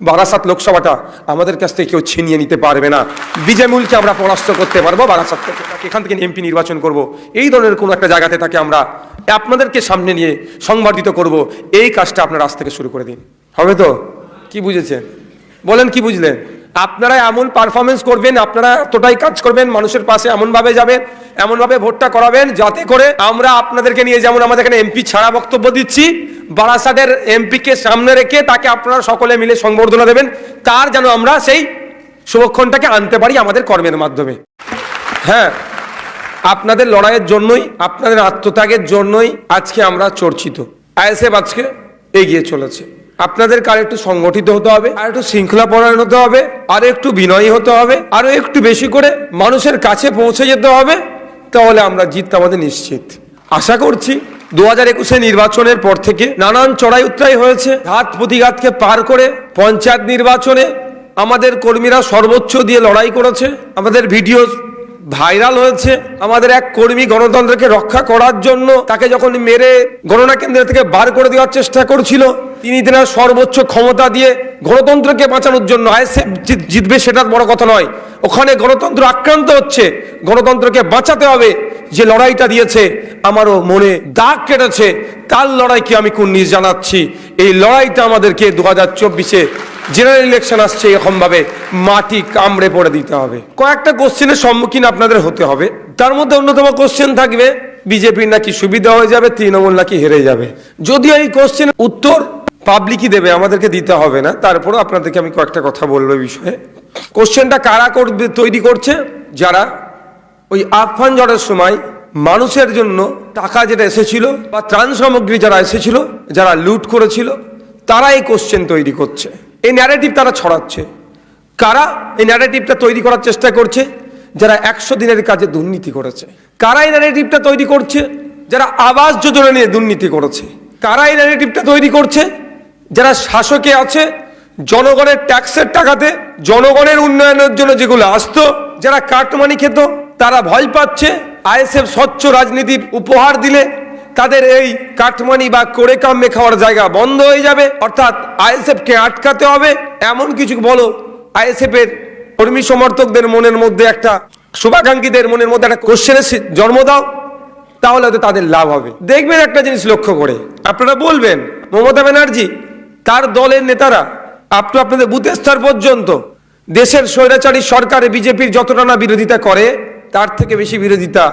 বারাসাত লোকসভাটা আমাদের কাছ থেকে কেউ ছিনিয়ে নিতে পারবে না। বিজয় মূলকে আমরা পরাস্ত করতে পারব বারাসাত থেকে। এখান থেকে এমপি নির্বাচন করব। এই ধরনের কোনো একটা জায়গাতে তাকে আমরা আপনাদেরকে সামনে নিয়ে সংবর্ধিত করব। এই কাজটা আপনার আজ থেকে শুরু করে দিন। হবে তো? কি বুঝেছেন? বলেন কি বুঝলেন? আপনারা এমন পারফরমেন্স করবেন, আপনারা এতটাই কাজ করবেন, মানুষের পাশে এমনভাবে যাবেন, এমনভাবে ভোটটা করাবেন, যাতে করে আমরা আপনাদেরকে নিয়ে যেমন আমাদের এখানে এমপি ছাড়া বক্তব্য দিচ্ছি, বারাসাতের এমপিকে সামনে রেখে তাকে আপনারা সকলে মিলে সংবর্ধনা দেবেন, তার যেন আমরা সেই শুভক্ষণটাকে আনতে পারি আমাদের কর্মের মাধ্যমে। হ্যাঁ আপনাদের লড়াইয়ের জন্যই, আপনাদের আত্মত্যাগের জন্যই আজকে আমরা চর্চিত। আইএসএফ আজকে এগিয়ে চলেছে। আপনাদের কার একটু সংগঠিত হতে হবে, আর একটু শৃঙ্খলা পরায়ণ হতে হবে, আর একটু বিনয়ী হতে হবে, আরও একটু বেশি করে মানুষের কাছে পৌঁছে যেতে হবে, তাহলে আমরা জিততে আমাদের নিশ্চিত। আশা করছি দু হাজার একুশে নির্বাচনের পর থেকে নানান চড়াই উত্তরাই হয়েছে, ঘাত প্রতিঘাতকে পার করে পঞ্চায়েত নির্বাচনে আমাদের কর্মীরা সর্বোচ্চ দিয়ে লড়াই করেছে, আমাদের ভিডিও ভাইরাল হয়েছে আমাদের এক কর্মী গণতন্ত্রকে রক্ষা করার জন্য। তাকে যখন মেরে গণনা কেন্দ্র থেকে বার করে দেওয়ার চেষ্টা করছিল, তিনি তেনার সর্বোচ্চ ক্ষমতা দিয়ে গণতন্ত্রকে বাঁচানোর জন্য আইএসএফ জিতবে সেটা বড় কথা নয়। ওখানে গণতন্ত্র আক্রান্ত হচ্ছে, গণতন্ত্রকে বাঁচাতে হবে। যে লড়াইটা দিয়েছে, আমারও মনে দাগ কেটেছে। তার লড়াইকে আমি কুন্নিস জানাচ্ছি? এই লড়াইটা আমাদেরকে দু হাজার চব্বিশে জেনারেল ইলেকশন আসছে এরকমভাবে মাটি কামড়ে পড়ে দিতে হবে। কয়েকটা কোশ্চেনের সম্মুখীন আপনাদের হতে হবে। তার মধ্যে অন্যতম কোশ্চেন থাকবে, বিজেপির নাকি সুবিধা হয়ে যাবে, তৃণমূল নাকি হেরে যাবে। যদিও এই কোশ্চেন উত্তর পাবলিকই দেবে, আমাদেরকে দিতে হবে না। তারপরেও আপনাদেরকে আমি কয়েকটা কথা বলব বিষয়ে। কোশ্চেনটা কারা, তৈরি করছে? যারা ওই আফফান ঝড়ের সময় মানুষের জন্য টাকা যেটা এসেছিল বা ত্রাণ সামগ্রী যারা এসেছিল, যারা লুট করেছিল, তারা এই কোশ্চেন তৈরি করছে। এই ন্যারেটিভ তারা ছড়াচ্ছে। কারা এই ন্যারেটিভটা তৈরি করার চেষ্টা করছে? যারা একশো দিনের কাজে দুর্নীতি করেছে। কারা এই ন্যারেটিভটা তৈরি করছে? যারা আবাস যোজনা নিয়ে দুর্নীতি করেছে। কারা এই ন্যারেটিভটা তৈরি করছে? যারা শাসকে আছে, জনগণের ট্যাক্সের টাকাতে, জনগণের উন্নয়নের জন্য যেগুলো আসতো, যারা কাটমানি খেত তারা ভয় পাচ্ছে, আইএসএফ স্বচ্ছ রাজনীতির উপহার দিলে তাদের এই কাটমানি বা করে কামে খাওয়ার জায়গা বন্ধ হয়ে যাবে। অর্থাৎ আইএসএফকে আটকাতে হবে। এমন কিছু বলো আইএসএফ এর কর্মী সমর্থকদের মনের মধ্যে একটা, শুভাকাঙ্ক্ষীদের মনের মধ্যে একটা কোশ্চেনের জন্ম দাও, তাহলে হয়তো তাদের লাভ হবে। দেখবেন একটা জিনিস লক্ষ্য করে। আপনারা বলবেন, মমতা ব্যানার্জি, তার দলের নেতারা আপ আপনাদের বুথ স্তর পর্যন্ত, দেশের স্বৈরাচারী সরকারে বিজেপির যতটা না বিরোধিতা করে তার থেকে বেশি বিরোধিতা।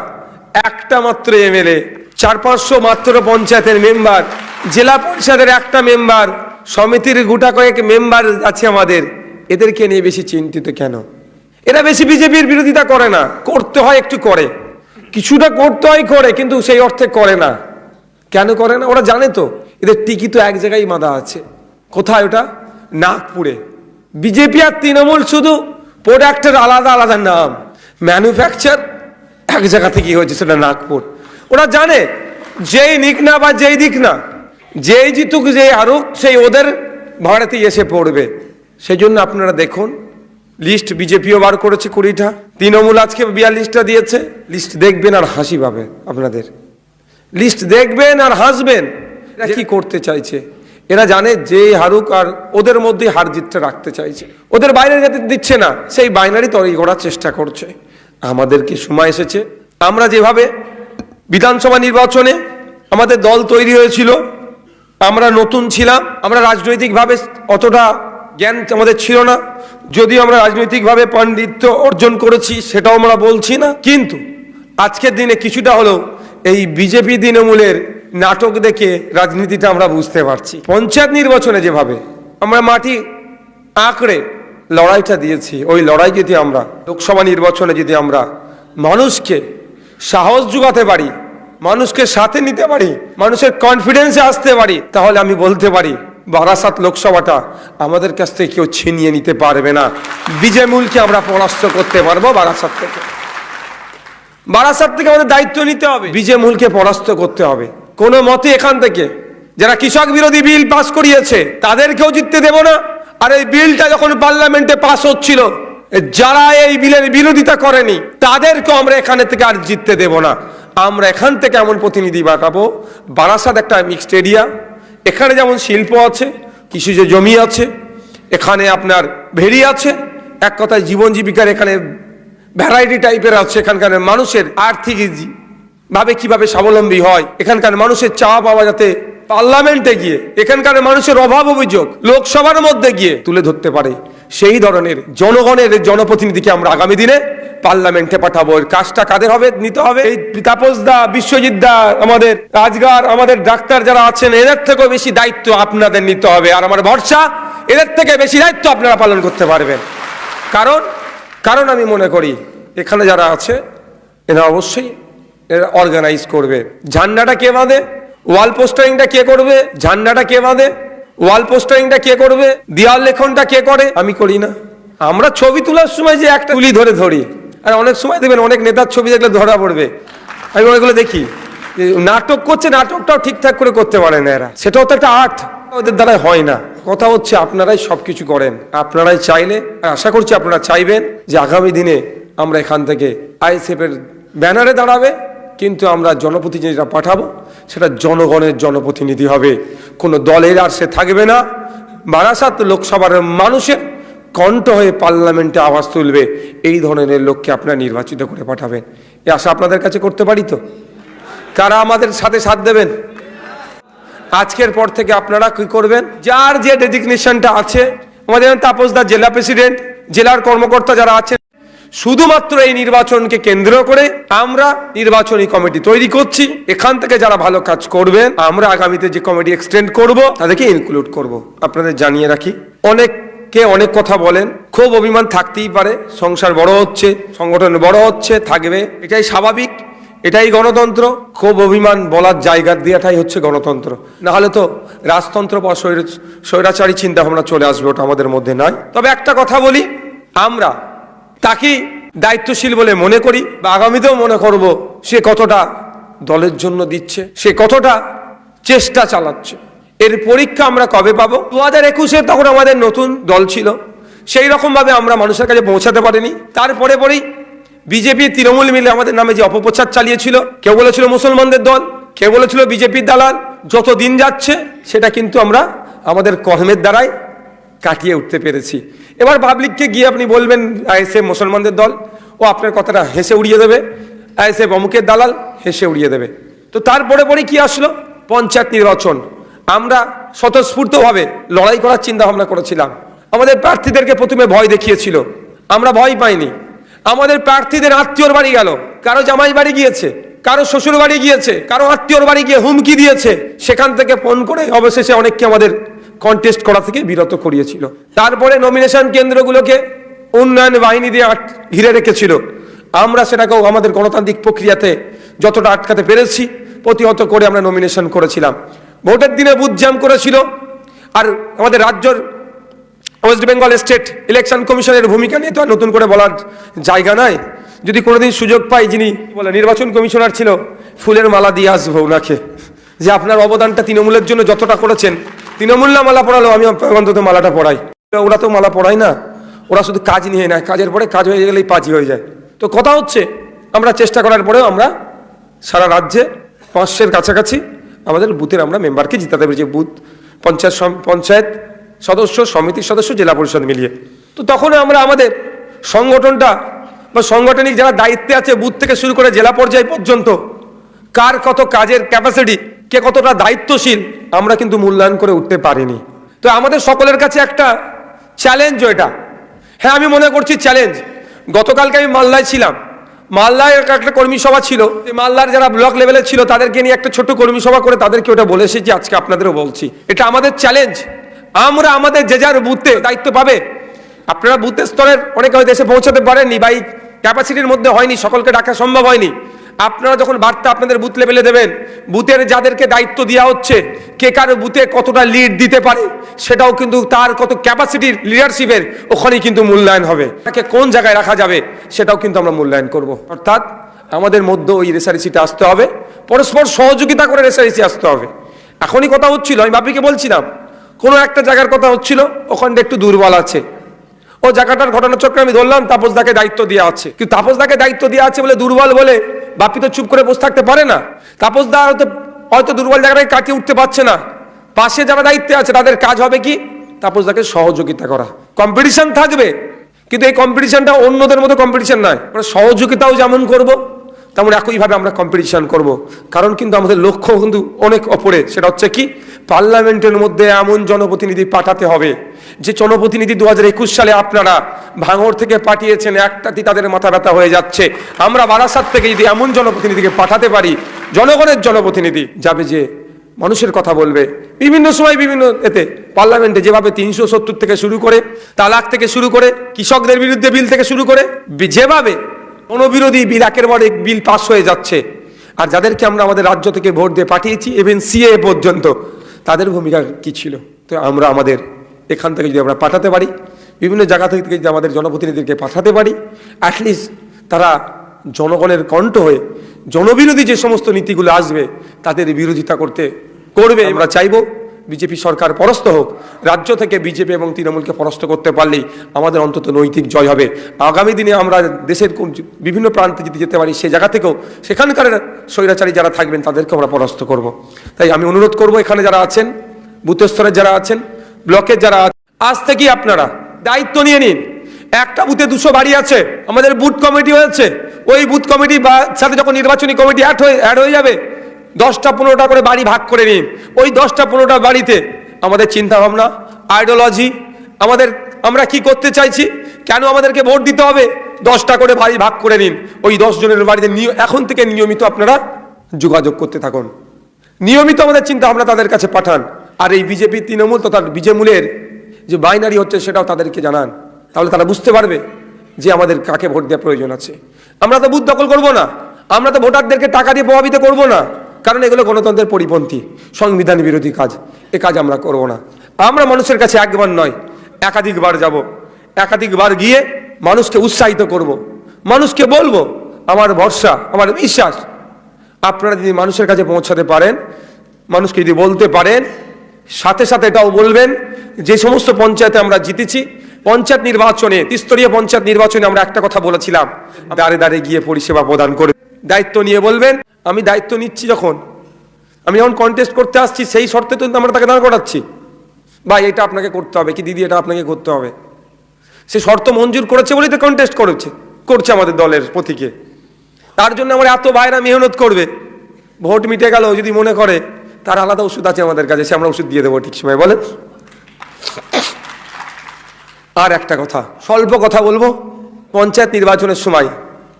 একটা মাত্র এমএলএ চার পাঁচশো মাত্র পঞ্চায়েতের মেম্বার জেলা পরিষদের একটা মেম্বার সমিতির গোটা কয়েক মেম্বার আছে আমাদের। এদেরকে নিয়ে বেশি চিন্তিত কেন? এরা বেশি বিজেপির বিরোধিতা করে না। করতে হয় একটু করে। কিছুটা করতে হয় করে, কিন্তু সেই অর্থে করে না। কেন করে না? ওরা জানে তো। এদের টিকি তো এক জায়গায় বাঁধা আছে। কোথায় ওটা? নাগপুরে। বিজেপি আর তৃণমূল শুধু প্রোডাক্টের আলাদা আলাদা নাম। ম্যানুফ্যাকচার এক জায়গা থেকে হয়েছে সেটা নাগপুর। ওরা জানে যেই নিক না বা যেই দিক না যেই জিতুক যেই হারুক সেই ওদের ভাড়াতেই এসে পড়বে। সেই জন্য আপনারা দেখুন লিস্ট বিজেপিও বার করেছে কুড়িটা। তৃণমূল আজকে বিয়াল্লিশটা দিয়েছে। লিস্ট দেখবেন আর হাসি পাবে আপনাদের। লিস্ট দেখবেন আর হাসবেন। কি করতে চাইছে? এরা জানে যে হারুক আর ওদের মধ্যেই হার জিতটা রাখতে চাইছে। ওদের বাইরে যেতে দিচ্ছে না, সেই বাইনারি তৈরি করার চেষ্টা করছে। আমাদেরকে সময় এসেছে? আমরা যেভাবে বিধানসভা নির্বাচনে আমাদের দল তৈরি হয়েছিল, আমরা নতুন ছিলাম, আমরা রাজনৈতিকভাবে অতটা জ্ঞান আমাদের ছিল না। যদিও আমরা রাজনৈতিকভাবে পাণ্ডিত্য অর্জন করেছি, সেটাও আমরা বলছি না। কিন্তু আজকের দিনে কিছুটা হলেও এই বিজেপি তৃণমূলের নাটক দেখে রাজনীতিটা আমরা বুঝতে পারছি। পঞ্চায়েত নির্বাচনে যেভাবে আমরা মাটি আঁকড়ে লড়াইটা দিয়েছি, ওই লড়াই যদি আমরা, লোকসভা নির্বাচনে যদি আমরা মানুষকে সাহস যোগাতে পারি, মানুষকে সাথে নিতে পারি, মানুষের কনফিডেন্সে আসতে পারি, তাহলে আমি বলতে পারি, বারাসাত লোকসভাটা আমাদের কাছ থেকে কেউ ছিনিয়ে নিতে পারবে না। বিজয় মূলকে আমরা পরাস্ত করতে পারব বারাসাত থেকে। বারাসাত থেকে আমাদের দায়িত্ব নিতে হবে। বিজে মূলকে পরাস্ত করতে হবে। কোনো মতে এখান থেকে যারা কৃষক বিরোধী বিল পাস করিয়েছে, তাদেরকেও জিততে দেব না। আর এই বিলটা যখন পার্লামেন্টে পাস হচ্ছিল, যারা এই বিলের বিরোধিতা করেনি, তাদেরকেও আমরা এখানে থেকে আর জিততে দেব না। আমরা এখান থেকে এমন প্রতিনিধি পাঠাবো বারাসাত একটা মিক্সড এরিয়া এখানে যেমন শিল্প আছে কৃষিজ জমি আছে, এখানে আপনার ভেরি আছে, এক কথায় জীবন জীবিকার এখানে ভ্যারাইটি টাইপের আছে এখানকার মানুষের আর্থিক ভাবে কীভাবে স্বাবলম্বী হয়, এখানকার মানুষের চা পাওয়া যাতে পার্লামেন্টে গিয়ে, এখানকার মানুষের অভাব অভিযোগ লোকসভার মধ্যে গিয়ে তুলে ধরতে পারে। সেই ধরনের জনগণের জনপ্রতিনিধিকে আমরা আগামী দিনে পার্লামেন্টে পাঠাবো। এর কাজটা কাদের হবে, নিতে হবে? এই তাপস দা, বিশ্বজিৎ দা, আমাদের রাজগার, আমাদের ডাক্তার যারা আছেন, এদের থেকেও বেশি দায়িত্ব আপনাদের নিতে হবে। আর আমার ভরসা, এদের থেকে বেশি দায়িত্ব আপনারা পালন করতে পারবেন। কারণ কারণ আমি মনে করি, এখানে যারা আছে, এরা অবশ্যই এরা অর্গানাইজ করবে। ঝান্ডাটা কে বাঁধে? ওয়াল পোস্টারিংটা কে করবে? ঝান্ডাটা কে বাঁধে? ওয়াল পোস্টারিংটা কে করবে? দেওয়াল লেখনটা কে করে? আমি করি না। আমরা ছবি তোলার সময় যে একটা তুলি ধরে ধরি। আর অনেক সময় দেখবেন অনেক নেতার ছবি দেখলে ধরা পড়বে। আমি ওইগুলো দেখি। নাটক করছে, নাটকটাও ঠিকঠাক করে করতে পারে না এরা। সেটাও তো একটা আর্ট ওদের দ্বারা হয় না। কথা হচ্ছে আপনারাই সব কিছু করেন। আপনারাই চাইলে আশা করছি আপনারা চাইবেন যে আগামী দিনে আমরা এখান থেকে আইএসএফ এর ব্যানারে দাঁড়াবে, কিন্তু আমরা জনপ্রতিনিধিরা পাঠাবো। সেটা জনগণের জনপ্রতিনিধি হবে। কোনো দলের আর সে থাকবে না। বারাসাত লোকসভার মানুষের কণ্ঠ হয়ে পার্লামেন্টে আওয়াজ তুলবে। এই ধরনের লোককে আপনারা নির্বাচিত করে পাঠাবেন। এ আশা আপনাদের কাছে করতে পারি তো? কারা আমাদের সাথে সাথ দেবেন? আজকের পর থেকে আপনারা কি করবেন? যার যে ডেজিগনেশনটা আছে, আমাদের যেমন তাপসদা জেলা প্রেসিডেন্ট জেলার কর্মকর্তা যারা আছেন, শুধুমাত্র এই নির্বাচনকে কেন্দ্র করে আমরা নির্বাচনী কমিটি তৈরি করছি। এখান থেকে যারা ভালো কাজ করবেন, আমরা আগামীতে যে কমিটি এক্সটেন্ড করব, তাদেরকে ইনক্লুড করব। আপনাদের জানিয়ে রাখি, অনেককে অনেক কথা বলেন, খুব অভিমান থাকতেই পারে, সংসার বড় হচ্ছে, সংগঠন বড় হচ্ছে, থাকবে, এটাই স্বাভাবিক। এটাই গণতন্ত্র। খুব অভিমান বলার জায়গা দেওয়াটাই হচ্ছে গণতন্ত্র। না হলে তো রাজতন্ত্র বা স্বৈর- স্বৈরাচারী চিন্তা ভাবনা চলে আসবে, ওটা আমাদের মধ্যে নাই তবে একটা কথা বলি, আমরা তাকে দায়িত্বশীল বলে মনে করি, বা আগামীতেও মনে করব, সে কতটা দলের জন্য দিচ্ছে, সে কতটা চেষ্টা চালাচ্ছে। এর পরীক্ষা আমরা কবে পাবো? দু হাজার একুশে তখন আমাদের নতুন দল ছিল। সেই রকমভাবে আমরা মানুষের কাছে পৌঁছাতে পারিনি। তারপরে পরেই বিজেপি তৃণমূল মিলে আমাদের নামে যে অপপ্রচার চালিয়েছিল, কেউ বলেছিল মুসলমানদের দল, কেউ বলেছিল বিজেপির দালাল, যত দিন যাচ্ছে সেটা কিন্তু আমরা আমাদের কর্মের দ্বারাই কাটিয়ে উঠতে পেরেছি। এবার পাবলিককে গিয়ে আপনি বলবেন, আইএসএফ মুসলমানদের দল, ও আপনার কথাটা হেসে উড়িয়ে দেবে, আইএসএফ অমুকের দালাল, হেসে উড়িয়ে দেবে। তো তারপরে পরে কি আসলো? পঞ্চায়েত নির্বাচন। আমরা স্বতঃস্ফূর্তভাবে লড়াই করার চিন্তা ভাবনা করেছিলাম। আমাদের প্রার্থীদেরকে প্রথমে ভয় দেখিয়েছিল। আমরা ভয় পাইনি। আমাদের প্রার্থীদের আত্মীয়র বাড়ি গেল। কারও জামাই বাড়ি গিয়েছে, কারও শ্বশুর বাড়ি গিয়েছে, কারও আত্মীয়র বাড়ি গিয়ে হুমকি দিয়েছে। সেখান থেকে ফোন করে অবশেষে অনেককে আমাদের কন্টেস্ট করা থেকে বিরত করিয়েছিল। তারপরে নমিনেশন কেন্দ্রগুলোকে উন্নয়ন বাহিনী দিয়ে ঘিরে রেখেছিল। আমরা সেটাকেও আমাদের গণতান্ত্রিক প্রক্রিয়াতে যতটা আটকাতে পেরেছি, প্রতিহত করে আমরা নমিনেশন করেছিলাম। ভোটের দিনে বুথ জ্যাম করেছিল, আর আমাদের রাজ্যর ওয়েস্ট বেঙ্গল স্টেট ইলেকশন কমিশনের ভূমিকা নিয়ে তো আর নতুন করে বলার জায়গা নাই। যদি কোনোদিন সুযোগ পাই যিনি বলে, নির্বাচন কমিশনার ছিল, ফুলের মালা দিয়ে আসব ওনাকে যে আপনার অবদানটা তৃণমূলের জন্য যতটা করেছেন তৃণমূল না মালা পড়ালো, আমি অন্তত মালাটা পড়াই। ওরা তো মালা পড়ায় না, ওরা শুধু কাজ নিয়ে নেয়, কাজের পরে কাজ হয়ে গেলেই পাজি হয়ে যায়। তো কথা হচ্ছে, আমরা চেষ্টা করার পরেও আমরা সারা রাজ্যে পাঁচশের কাছাকাছি আমাদের বুথের আমরা মেম্বারকে জিতাতে পেরেছি। বুথ, পঞ্চায়েত পঞ্চায়েত সদস্য, সমিতির সদস্য, জেলা পরিষদ মিলিয়ে। তো তখন আমরা আমাদের সংগঠনটা বা সাংগঠনিক যারা দায়িত্বে আছে, বুথ থেকে শুরু করে জেলা পর্যায় পর্যন্ত, কার কত কাজের ক্যাপাসিটি কে কতটা দায়িত্বশীল, আমরা কিন্তু মূল্যায়ন করে উঠতে পারিনি। তো আমাদের সকলের কাছে একটা চ্যালেঞ্জ এটা হ্যাঁ আমি মনে করছি চ্যালেঞ্জ গতকালকে আমি মালদায় ছিলাম। মালদায় একটা কর্মী সভা ছিল। মালদার যারা ব্লক লেভেলে ছিল, তাদেরকে নিয়ে একটা ছোট্ট কর্মী সভা করে তাদেরকে ওটা বলে এসেছি, আজকে আপনাদেরও বলছি। এটা আমাদের চ্যালেঞ্জ আমরা আমাদের যে যার বুথে দায়িত্ব পাবে। আপনারা বুথের স্তরের অনেকে হয়তো এসে পৌঁছাতে পারেননি বা এই ক্যাপাসিটির মধ্যে হয়নি, সকলকে ডাকা সম্ভব হয়নি। আপনারা যখন বার্তা আপনাদের বুথ লেভেলে দেবেন, বুথের যাদেরকে দায়িত্ব দেওয়া হচ্ছে, কে কার বুথে কতটা লিড দিতে পারে, সেটাও কিন্তু তার কত ক্যাপাসিটির লিডারশিপের ওখানেই কিন্তু মূল্যায়ন হবে। তাকে কোন জায়গায় রাখা যাবে, সেটাও কিন্তু আমরা মূল্যায়ন করব। অর্থাৎ আমাদের মধ্যে ওই রেসারেসিটা আসতে হবে, পরস্পর সহযোগিতা করে রেসারেসি আসতে হবে। এখনই কথা হচ্ছিল, আমি বাপিকে বলছিলাম কোনো একটা জায়গার কথা হচ্ছিল ওখানটা একটু দুর্বল আছে। ও জায়গাটার ঘটনাচক্রে আমি ধরলাম তাপসদাকে দায়িত্ব দেওয়া আছে। কিন্তু তাপসদাকে দায়িত্ব দেওয়া আছে বলে দুর্বল বলে বাপি তো চুপ করে বসে থাকতে পারে না। তাপসদা হয়তো হয়তো দুর্বল জায়গাটায় কাটিয়ে উঠতে পারছে না। পাশে যারা দায়িত্বে আছে, তাদের কাজ হবে কি? তাপসদাকে সহযোগিতা করা। কম্পিটিশন থাকবে, কিন্তু এই কম্পিটিশনটা অন্যদের মতো কম্পিটিশন নয়। সহযোগিতাও যেমন করব তেমন একইভাবে আমরা কম্পিটিশন করব। কারণ কিন্তু আমাদের লক্ষ্য কিন্তু অনেক অপরে সেটা হচ্ছে কি? পার্লামেন্টের মধ্যে এমন জনপ্রতিনিধি পাঠাতে হবে যে জনপ্রতিনিধি দু হাজার একুশ সালে আপনারা ভাঙড় থেকে পাঠিয়েছেন, একটাতেই তাদের মাথা ব্যথা হয়ে যাচ্ছে। আমরা বারাসাত থেকে যদি এমন জনপ্রতিনিধিকে পাঠাতে পারি, জনগণের জনপ্রতিনিধি যাবে যে মানুষের কথা বলবে। বিভিন্ন সময় বিভিন্ন এতে পার্লামেন্টে যেভাবে তিনশো সত্তর থেকে শুরু করে, তালাক থেকে শুরু করে, কৃষকদের বিরুদ্ধে বিল থেকে শুরু করে, যেভাবে অনবিরোধী বিল, একের পর এক বিল পাস হয়ে যাচ্ছে। আর যাদেরকে আমরা আমাদের রাজ্য থেকে ভোট দিয়ে পাঠিয়েছি ইভেন সিএ পর্যন্ত, তাদের ভূমিকা কি ছিল? তো আমরা আমাদের এখান থেকে যদি আমরা পাঠাতে পারি, বিভিন্ন জায়গা থেকে যদি আমাদের জনপ্রতিনিধিকে পাঠাতে পারি অ্যাটলিস্ট তারা জনগণের কণ্ঠ হয়ে, জনবিরোধী যে সমস্ত নীতিগুলো আসবে, তাদের বিরোধিতা করতে, করবে। আমরা চাইব বিজেপি সরকার পরস্ত হোক, রাজ্য থেকে বিজেপি এবং তৃণমূলকে পরাস্ত করতে পারলেই আমাদের অন্তত নৈতিক জয় হবে। আগামী দিনে আমরা দেশের বিভিন্ন প্রান্তে যদি যেতে পারি, সে জায়গা থেকেও সেখানকার স্বৈরাচারী যারা থাকবেন তাদেরকে আমরা পরাস্ত করব। তাই আমি অনুরোধ করব এখানে যারা আছেন, বুথ স্তরের যারা আছেন, ব্লকের যারা আজ থেকেই আপনারা দায়িত্ব নিয়ে নিন। একটা বুথে দুশো বাড়ি আছে, আমাদের বুথ কমিটি হয়েছে। ওই বুথ কমিটি বা সাথে যখন নির্বাচনী কমিটি অ্যাড হয়ে অ্যাড হয়ে যাবে দশটা পনেরোটা করে বাড়ি ভাগ করে নিন। ওই দশটা পনেরোটা বাড়িতে আমাদের চিন্তা ভাবনা আইডিওলজি আমাদের আমরা কি করতে চাইছি, কেন আমাদেরকে ভোট দিতে হবে, দশটা করে বাড়ি ভাগ করে নিন। ওই দশ জনের বাড়িতে এখন থেকে নিয়মিত আপনারা যোগাযোগ করতে থাকুন। নিয়মিত আমাদের চিন্তা ভাবনা তাদের কাছে পাঠান। আর এই বিজেপি, তৃণমূল তথা বিজেমূলের যে বাইনারি হচ্ছে সেটাও তাদেরকে জানান। তাহলে তারা বুঝতে পারবে যে আমাদের কাকে ভোট দেওয়ার প্রয়োজন আছে। আমরা তো বুথ দখল করব না। আমরা তো ভোটারদেরকে টাকা দিয়ে প্রভাবিত করব না। কারণ এগুলো গণতন্ত্রের পরিপন্থী, সংবিধান বিরোধী কাজ। এ কাজ আমরা করব না। আমরা মানুষের কাছে একবার নয়, একাধিকবার যাব। একাধিকবার গিয়ে মানুষকে উৎসাহিত করব। মানুষকে বলব, আমার ভরসা, আমার বিশ্বাস। আপনারা যদি মানুষের কাছে পৌঁছাতে পারেন, মানুষকে যদি বলতে পারেন, সাথে সাথে এটাও বলবেন, যে সমস্ত পঞ্চায়েতে আমরা জিতেছি, পঞ্চায়েত নির্বাচনে, ত্রিস্তরীয় পঞ্চায়েত নির্বাচনে আমরা একটা কথা বলেছিলাম, দাঁড়ে দাঁড়ে গিয়ে পরিষেবা প্রদান করে দায়িত্ব নিয়ে বলবেন, আমি দায়িত্ব নিচ্ছি যখন। আমি যখন কন্টেস্ট করতে আসছি, সেই শর্তে তো আমরা তাকে দাঁড় করাচ্ছি। ভাই, এটা আপনাকে করতে হবে, কি দিদি এটা আপনাকে করতে হবে? সে শর্ত মঞ্জুর করেছে বলেই তো কন্টেস্ট করেছে, করছে আমাদের দলের প্রতীকে। তার জন্য আমার এত বাইরা মেহনত করবে। ভোট মিটে গেল, যদি মনে করে, তার আলাদা ওষুধ আছে আমাদের কাছে, সে আমরা ওষুধ দিয়ে দেবো ঠিক সময়, বলেন। আর একটা কথা, স্বল্প কথা বলব, পঞ্চায়েত নির্বাচনের সময়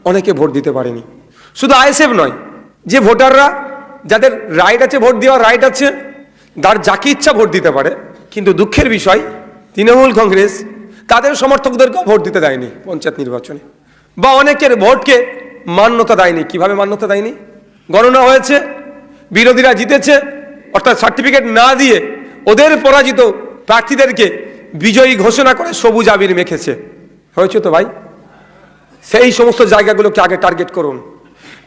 অনেকে ভোট দিতে পারেনি। শুধু আইএসএফ নয়, যে ভোটাররা, যাদের রাইট আছে, ভোট দেওয়ার রাইট আছে, তার যাকে ইচ্ছা ভোট দিতে পারে, কিন্তু দুঃখের বিষয়, তৃণমূল কংগ্রেস তাদের সমর্থকদেরকেও ভোট দিতে দেয়নি পঞ্চায়েত নির্বাচনে। বা অনেকের ভোটকে মান্যতা দেয়নি। কীভাবে মান্যতা দেয়নি? গণনা হয়েছে, বিরোধীরা জিতেছে, অর্থাৎ সার্টিফিকেট না দিয়ে ওদের পরাজিত প্রার্থীদেরকে বিজয়ী ঘোষণা করে সবুজ আবির মেখেছে। হয়েছে তো ভাই? সেই সমস্ত জায়গাগুলোকে আগে টার্গেট করুন।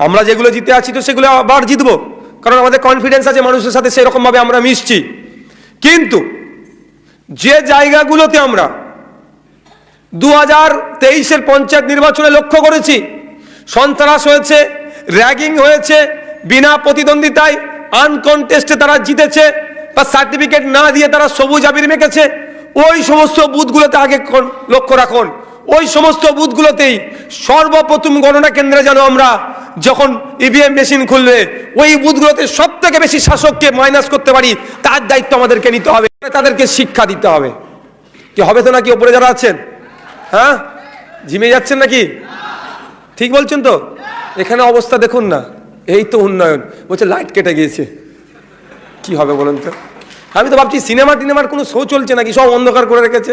আমরা যেগুলো জিতে আছি তো সেগুলো আবার জিতবো। কারণ আমাদের কনফিডেন্স আছে, মানুষের সাথে সেরকমভাবে আমরা মিশছি। কিন্তু যে জায়গাগুলোতে আমরা দু হাজার তেইশের পঞ্চায়েত নির্বাচনে লক্ষ্য করেছি, সন্ত্রাস হয়েছে র্যাগিং হয়েছে, বিনা প্রতিদ্বন্দ্বিতায় আনকনটেস্টে তারা জিতেছে, বা সার্টিফিকেট না দিয়ে তারা সবুজ আবির মেখেছে, ওই সমস্ত বুথগুলোতে আগে লক্ষ্য রাখুন। ওই সমস্ত বুথগুলোতেই সর্বপ্রথম গণনা কেন্দ্রে যেন আমরা যখন ইভিএম মেশিন খুলবে ওই বুথগুলোতে সব থেকে বেশি শাসককে মাইনাস করতে পারি, তার দায়িত্ব আমাদেরকে নিতে হবে। তাদেরকে শিক্ষা দিতে হবে। কি হবে তো নাকি ওপরে যারা আছেন? হ্যাঁ? ঝিমে যাচ্ছেন নাকি? ঠিক বলছেন তো? এখানে অবস্থা দেখুন না। এই তো উন্নয়ন। বলছে লাইট কেটে গিয়েছে। কি হবে বলুন তো? আমি তো ভাবছি সিনেমা টিনেমার কোনো শো চলছে নাকি? সব অন্ধকার করে রেখেছে।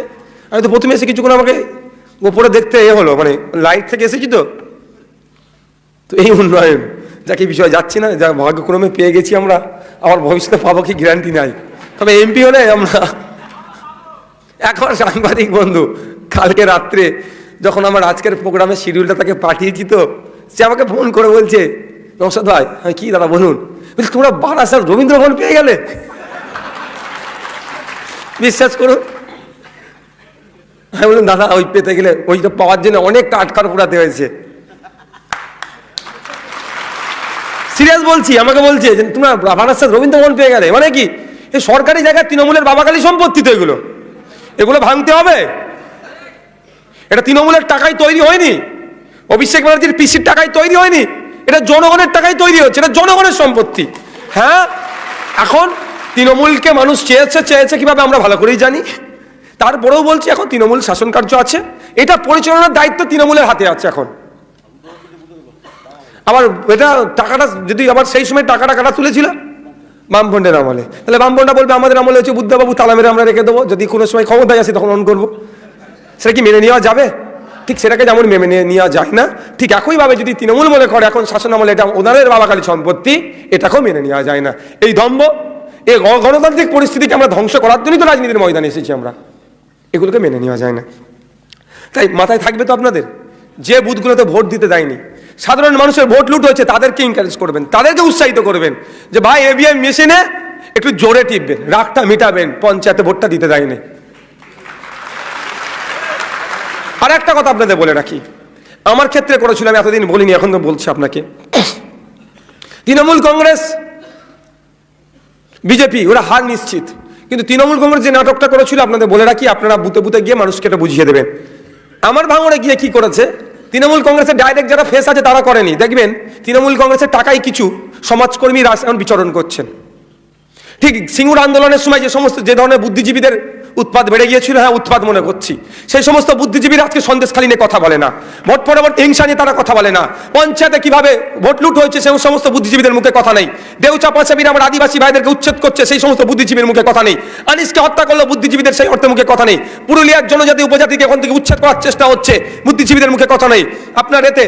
আমি তো প্রথমে এসে কিছুক্ষণ আমাকে ওপরে দেখতে এ হলো মানে লাইট থেকে এসেছি তো? তো এই উন্নয়ন, যাকে বিষয় যাচ্ছি না, যা ভাগ্যক্রমে পেয়ে গেছি আমরা আমার ভবিষ্যতে পাবো কি গ্যারান্টি নাই। তবে এমপি হলে আমরা এখন সাংবাদিক বন্ধু, কালকে রাত্রে যখন আমার আজকের প্রোগ্রামের শিডিউলটা তাকে পাঠিয়েছি তো, সে আমাকে ফোন করে বলছে নমস্কার ভাই আমি কি দাদা বলুন? বলছি, তোমরা বারাসার রবীন্দ্র ভবন পেয়ে গেলে? বিশ্বাস করুন আমি বললাম, দাদা, ওই পেতে গেলে ওইটা পাওয়ার জন্য অনেকটা আটকার পোড়াতে হয়েছে। সিরিয়াস বলছি, আমাকে বলছে যে, তোমরা বারাসাত রবীন্দ্র ভবন পেয়ে গেলে। মানে কি? এই সরকারি জায়গায় তৃণমূলের বাবাকালী সম্পত্তি তো এগুলো। এগুলো ভাঙতে হবে। এটা তৃণমূলের টাকায় তৈরি হয়নি। অভিষেক ব্যানার্জির পিসির টাকায় তৈরি হয়নি। এটা জনগণের টাকায় তৈরি হচ্ছে। এটা জনগণের সম্পত্তি। হ্যাঁ? এখন তৃণমূলকে মানুষ চেয়েছে চেয়েছে কীভাবে আমরা ভালো করেই জানি। তারপরেও বলছি এখন তৃণমূল শাসন কার্য আছে। এটা পরিচালনার দায়িত্ব তৃণমূলের হাতে আছে এখন। আবার এটা টাকাটা যদি আবার সেই সময় টাকাটা কাটা তুলেছিল? বামফ্রন্টের আমলে। তাহলে বামফ্রন্টটা বলবে, আমাদের আমলে হচ্ছে বুদ্ধবাবু, তালা মেরে আমরা রেখে দেবো। যদি কোনো সময় ক্ষমতায় আসে, তখন অন করব। সেটা কি মেনে নেওয়া যাবে? ঠিক সেটাকে যেমন মেনে নেওয়া যায় না, ঠিক একইভাবে যদি তৃণমূল মনে করে, এখন শাসন আমলে এটা ওনাদের বাবাকালী সম্পত্তি, এটাকেও মেনে নেওয়া যায় না। এই দম্ভ এই গণতান্ত্রিক পরিস্থিতিকে আমরা ধ্বংস করার জন্যই তো রাজনীতির ময়দানে এসেছি আমরা। এগুলোকে মেনে নেওয়া যায় না। তাই মাথায় থাকবে তো আপনাদের, যে বুথগুলোতে ভোট দিতে দেয়নি, সাধারণ মানুষের ভোট লুট হয়েছে, তাদেরকে এনকারেজ করবেন, তাদেরকে উৎসাহিত করবেন যে ভাই এভিএম মেশিনে একটু জোরে টিপবেন, রাগটা মিটাবেন, পঞ্চায়েতে ভোটটা দিতে দেয়নি। আর একটা কথা আপনাদের বলে রাখি, আমার ক্ষেত্রে করেছিল, আমি এতদিন বলিনি, এখন তো বলছি আপনাকে। তৃণমূল কংগ্রেস, বিজেপি, ওরা হার নিশ্চিত। কিন্তু তৃণমূল কংগ্রেস যে নাটকটা করেছিল, আপনাদের বলে রাখি, আপনারা বুতে বুতে গিয়ে মানুষকে এটা বুঝিয়ে দেবেন। আমার ভাঙড়ে গিয়ে কি করেছে? তৃণমূল কংগ্রেসের ডাইরেক্ট যারা ফেস আছে, তারা করেনি। দেখবেন, তৃণমূল কংগ্রেসের টাকাই কিছু সমাজকর্মী রাসায়ন বিচরণ করছেন। ঠিক সিঙ্গুর আন্দোলনের সময় যে সমস্ত, যে ধরনের বুদ্ধিজীবীদের উৎপাদ বেড়ে গিয়েছিল হ্যাঁ উৎপাদ মনে করছি। সেই সমস্ত বুদ্ধিজীবীরা আজকে সন্দেশখালী নিয়ে কথা বলে না। ভোট পরবর্তী হিংসা নিয়ে তারা কথা বলে না। পঞ্চায়েতে কীভাবে ভোট লুট হয়েছে, সেই সমস্ত বুদ্ধিজীবীদের মুখে কথা নেই। দেউচা পাশাবির আমার আদিবাসী ভাইদেরকে উচ্ছেদ করছে, সেই সমস্ত বুদ্ধিজীবীর মুখে কথা নেই। আনিসকে হত্যা করল বুদ্ধিজীবীদের, সেই অর্থে মুখে কথা নেই। পুরুলিয়ার জনজাতি উপজাতিকে এখন থেকে উচ্ছেদ করার চেষ্টা হচ্ছে, বুদ্ধিজীবীদের মুখে কথা নেই। আপনার এতে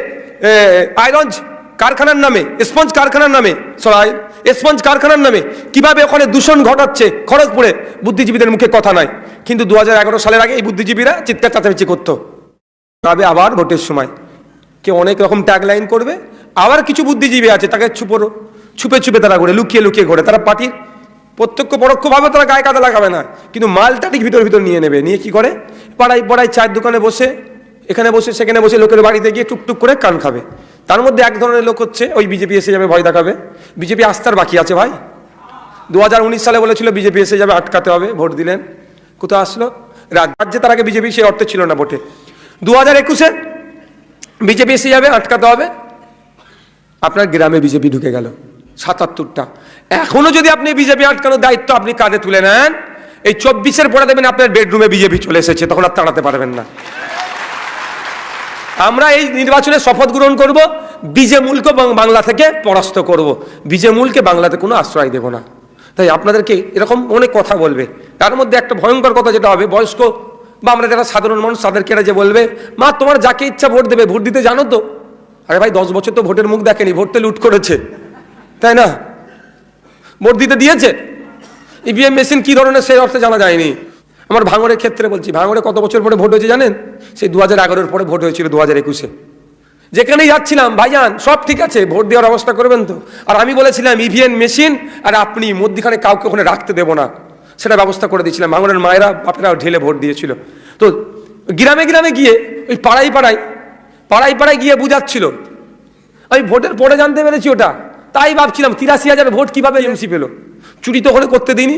আয়রঞ্জ কারখানার নামে, স্পঞ্জ কারখানার নামে, সরাই স্পঞ্জ কারখানার নামে। কীভাবে ওখানে দূষণ ঘটাচ্ছে? খড়গপুরে বুদ্ধিজীবীদের মুখে কথা নাই। কিন্তু দু হাজার এগারো সালের আগে এই বুদ্ধিজীবীরা চিৎকার চাচামেচি করতো। তবে আবার ভোটের সময়। কে অনেক রকম ট্যাগ লাইন করবে, আবার কিছু বুদ্ধিজীবী আছে তাকে ছুপো ছুপে ছুপে তারা করে লুকিয়ে লুকিয়ে করে তারা পার্টির প্রত্যক্ষ পরোক্ষভাবে তারা গায়ে কাদা লাগাবে না। কিন্তু মালটা ঠিক ভিতর ভিতর নিয়ে নেবে। নিয়ে কি করে? পাড়ায় পাড়ায় চায়ের দোকানে বসে, এখানে বসে, সেখানে বসে লোকের বাড়িতে গিয়ে টুকটুক করে কান খাবে। তার মধ্যে এক ধরনের লোক হচ্ছে, ওই বিজেপি এসে যাবে, ভয় দেখাবে। বিজেপি আস্থার বাকি আছে ভাই। দু হাজার উনিশ সালে বলেছিল বিজেপি এসে যাবে, আটকাতে হবে, ভোট দিলেন। কোথাও আসলো? রাজ্যে তার আগে বিজেপি সেই অর্থে ছিল না ভোটে। দু হাজার একুশে বিজেপি এসে যাবে, আটকাতে হবে। আপনার গ্রামে বিজেপি ঢুকে গেল, সাতাত্তরটা। এখনও যদি আপনি বিজেপি আটকানোর দায়িত্ব আপনি কাঁধে তুলে নেন, এই চব্বিশের পরে দেবেন আপনার বেডরুমে বিজেপি চলে এসেছে, তখন আর তাড়াতে পারবেন না। আমরা এই নির্বাচনে শপথ গ্রহণ করব, বিজে মূলকে বাং- বাংলা থেকে পরাস্ত করব। বিজে মূলকে বাংলাতে কোনো আশ্রয় দেব না। তাই আপনাদেরকে এরকম অনেক কথা বলবে। তার মধ্যে একটা ভয়ঙ্কর কথা যেটা হবে, বয়স্ক বা আমরা যারা সাধারণ মানুষ, তাদেরকে এরা যে বলবে, মা, তোমার যাকে ইচ্ছা ভোট দেবে, ভোট দিতে জানো তো? আরে ভাই, দশ বছর তো ভোটের মুখ দেখেনি ভোটতে লুট করেছে। তাই না? ভোট দিতে দিয়েছে? ইভিএম মেশিন কি ধরনের, সেই অর্থে জানা যায়নি। আমার ভাঙড়ের ক্ষেত্রে বলছি ভাঙড়ে কত বছর পরে ভোট হয়েছে জানেন? সেই দু হাজার এগারোর পরে ভোট হয়েছিল দু হাজার একুশে। যেখানেই যাচ্ছিলাম, ভাইজান, সব ঠিক আছে, ভোট দেওয়ার ব্যবস্থা করবেন তো। আর আমি বলেছিলাম ইভিএম মেশিন আর আপনি মধ্যখানে কাউকে ওখানে রাখতে দেবো না। সেটা ব্যবস্থা করে দিয়েছিলাম। ভাঙড়ের মায়েরা বাপেরা ঢেলে ভোট দিয়েছিল। তো গ্রামে গ্রামে গিয়ে, ওই পাড়ায় পাড়ায় পাড়ায় পাড়ায় গিয়ে বুঝাচ্ছিল। আমি ভোটের পরে জানতে পেরেছি ওটা। তাই ভাবছিলাম, তিরাশি হাজার ভোট কীভাবে এমসি পেল? চুরি তো ওখানে করতে দিইনি।